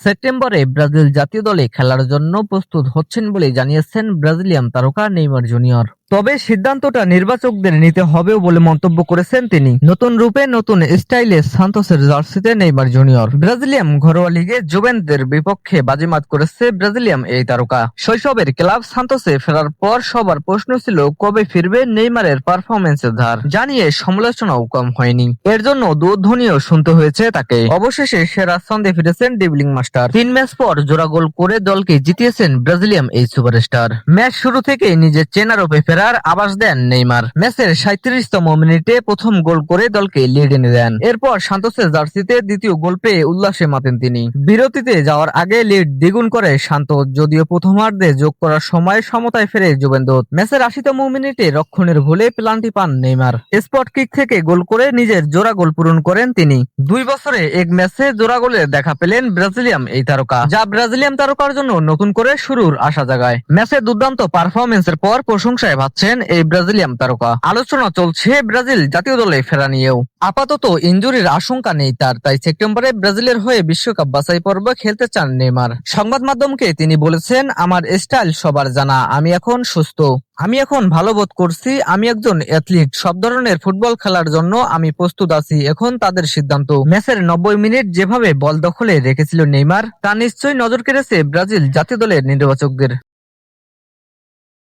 সেপ্টেম্বরে ব্রাজিল জাতীয় দলে খেলার জন্য প্রস্তুত হচ্ছেন বলে জানিয়েছেন ব্রাজিলিয়ান তারকা নেইমার জুনিয়র। তবে সিদ্ধান্তটা নির্বাচকদের নিতে হবে বলে মন্তব্য করেছেন তিনি। নতুন রূপে নতুন স্টাইলে সান্তোসের জার্সিতে নেইমার জুনিয়র। ব্রাজিলিয়াম ঘরোয়া লিগে জুভেন্তের বিপক্ষে বাজিমাত করেছে ব্রাজিলিয়াম এই তারকা। শৈশবের ক্লাব সান্তোসে ফেরার পর সবার প্রশ্ন ছিল, কবে ফিরবে নেইমারের পারফরমেন্সের ধার? জানিয়ে সমালোচনাও কম হয়নি। এর জন্য দুধ্বনিও শুনতে হয়েছে তাকে। অবশেষে সেরা ছন্দে ফিরেছেন ডিবলিং মাস্টার। তিন ম্যাচ পর জোড়া গোল করে দলকে জিতিয়েছেন ব্রাজিলিয়াম এই সুপারস্টার। ম্যাচ শুরু থেকে নিজের চেনা রূপে ফেরার আভাস দেন নেইমার। ম্যাচের সাঁত্রিশতম মিনিটে প্রথম গোল করে দলকে লিড এনে দেন। এরপর সান্তোসের জার্সিতে দ্বিতীয় গোল পেয়ে উল্লাসে মাতেন তিনি। বিরতিতে যাওয়ার আগে লিড দ্বিগুণ করে শান্ত, যদিও প্রথমার্ধে যোগ করার সময় সমতায় ফেরে জুভেন্তোস। ম্যাচের আশিতম মিনিটে রক্ষণের ভুলে প্লান্টি পান নেইমার। স্পট কিক থেকে গোল করে নিজের জোড়া গোল পূরণ করেন তিনি। দুই বছরে এক ম্যাচে জোড়া গোলের দেখা পেলেন ব্রাজিলিয়াম এই তারকা, যা ব্রাজিলিয়াম তারকার জন্য নতুন করে শুরুর আশা জাগায়। ম্যাচে দুর্দান্ত পারফরমেন্সের পর প্রশংসায় ভাবছেন এই ব্রাজিলিয়াম তারকা। আলোচনা চলছে ব্রাজিল জাতীয় দলে ফেরা নিয়েও। আপাতত ইনজুরির আশঙ্কা নেই তার, তাই সেপ্টেম্বরে ব্রাজিলের হয়ে বিশ্বকাপ বাছাই পর্ব খেলতে চান নেইমার। সংবাদ মাধ্যমকে তিনি বলেছেন, আমার স্টাইল সবার জানা, আমি এখন সুস্থ। আমি এখন ভালো বোধ করছি, আমি একজন অ্যাথলিট। সব ধরনের ফুটবল খেলার জন্য আমি প্রস্তুত আছি, এখন তাদের সিদ্ধান্ত। ম্যাচের নব্বই মিনিট যেভাবে বল দখলে রেখেছিল নেইমার, তা নিশ্চয়ই নজর কেড়েছে ব্রাজিল জাতীয় দলের নির্বাচকদের।